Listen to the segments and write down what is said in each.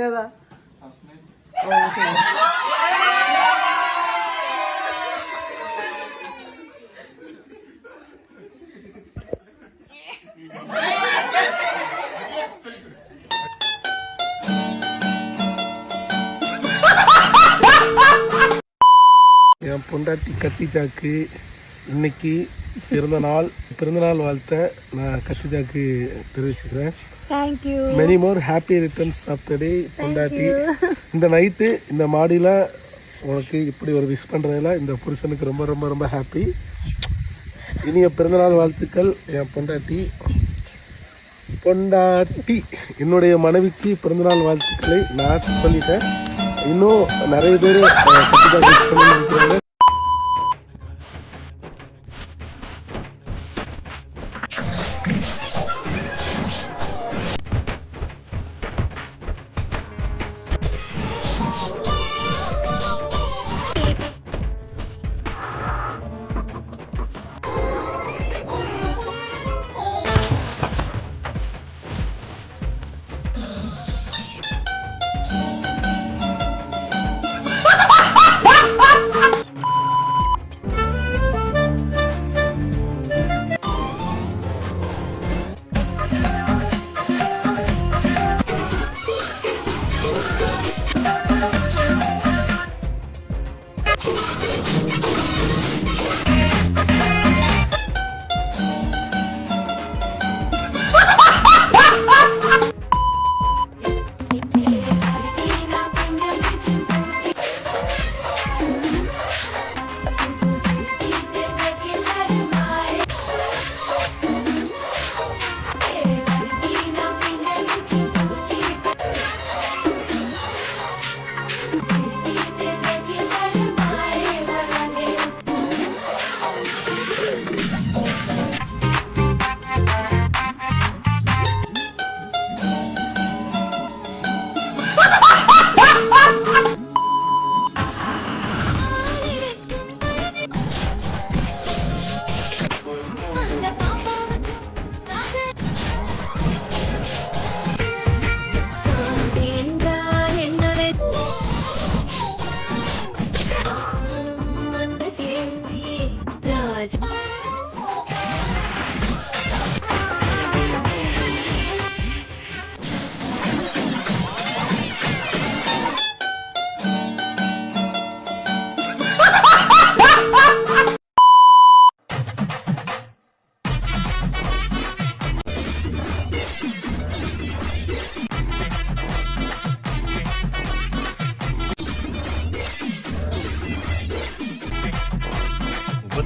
ஏதா என் பொண்டாட்டி கத்தி சாக்கு இன்னைக்கு பிறந்த நாள் பிறந்த நாள் வாழ்த்த நான் கத்தி சாக்கு தெரிவிச்சுக்கிறேன் thank you many more happy returns of the day இந்த நைட்டு இந்த மாடியில் உனக்கு இப்படி ஒரு விஷ் பண்ணுறதுல இந்த புருஷனுக்கு ரொம்ப ரொம்ப ரொம்ப ஹாப்பி இனிய பிறந்தநாள் வாழ்த்துக்கள் என் பொண்டாட்டி. பொண்டாட்டி என்னுடைய மனைவிக்கு பிறந்தநாள் வாழ்த்துக்களை நான் சொல்லிட்டேன். இன்னும் நிறைய பேர் கண்டிப்பாக விஷ் பண்ணி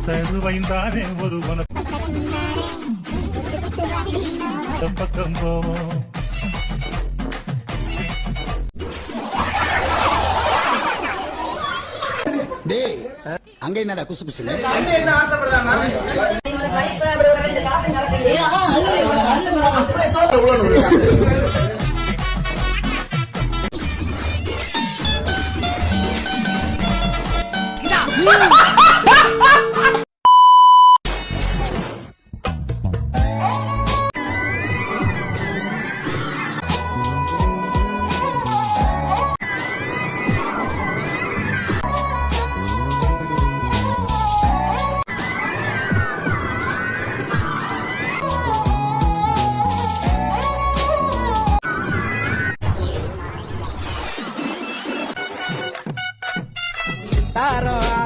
நினைக்கிறாங்க முப்பத்தது வைந்தானே ஒருவன பக்கம் போவோம் டேய் அங்க என்னடா குசு குசுன்னு? I don't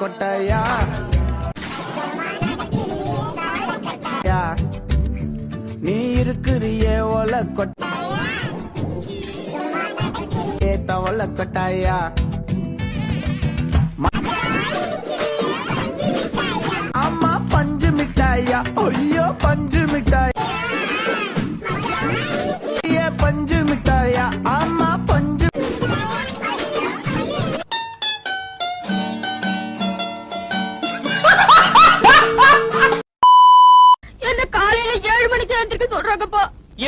கொட்டாயா? யா, நீ இருக்கிறியே ஒல கொட்டாயே? தவள கொட்டாயா? அம்மா பஞ்சு மிட்டாயா? ஐயோ பஞ்சு மிட்டாய். சொல்றாங்கப்பா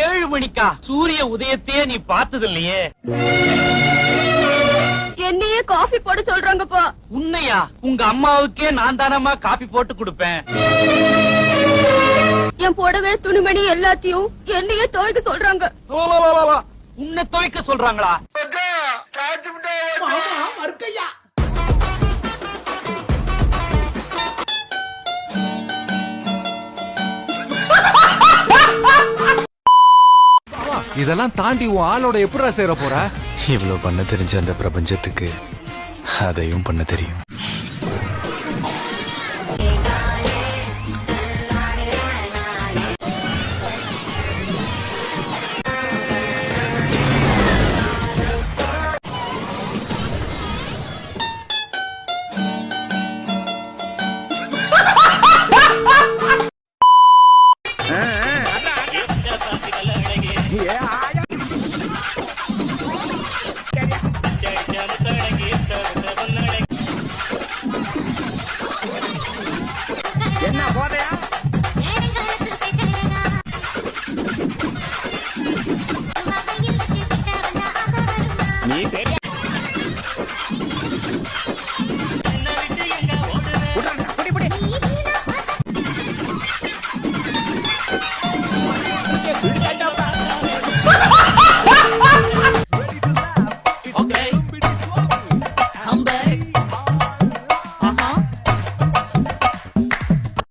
ஏழு மணிக்கா? சூரிய உதயத்தையே நீ பார்த்தது இல்லையே என்னையே காஃபி போட சொல்றாங்கப்பா. உன்னையா? உங்க அம்மாவுக்கே நான் தானம்மா காப்பி போட்டு கொடுப்பேன். என் புடவை துணிமணி எல்லாத்தையும் என்னையே துவைக்க சொல்றாங்க. வா, வா, வா, வா, வா. உன்னை துவைக்க சொல்றாங்களா? இதெல்லாம் தாண்டி உன் ஆளோட எப்படா சேர போற? இவ்வளவு பண்ண தெரிஞ்ச அந்த பிரபஞ்சத்துக்கு அதையும் பண்ண தெரியும். una boda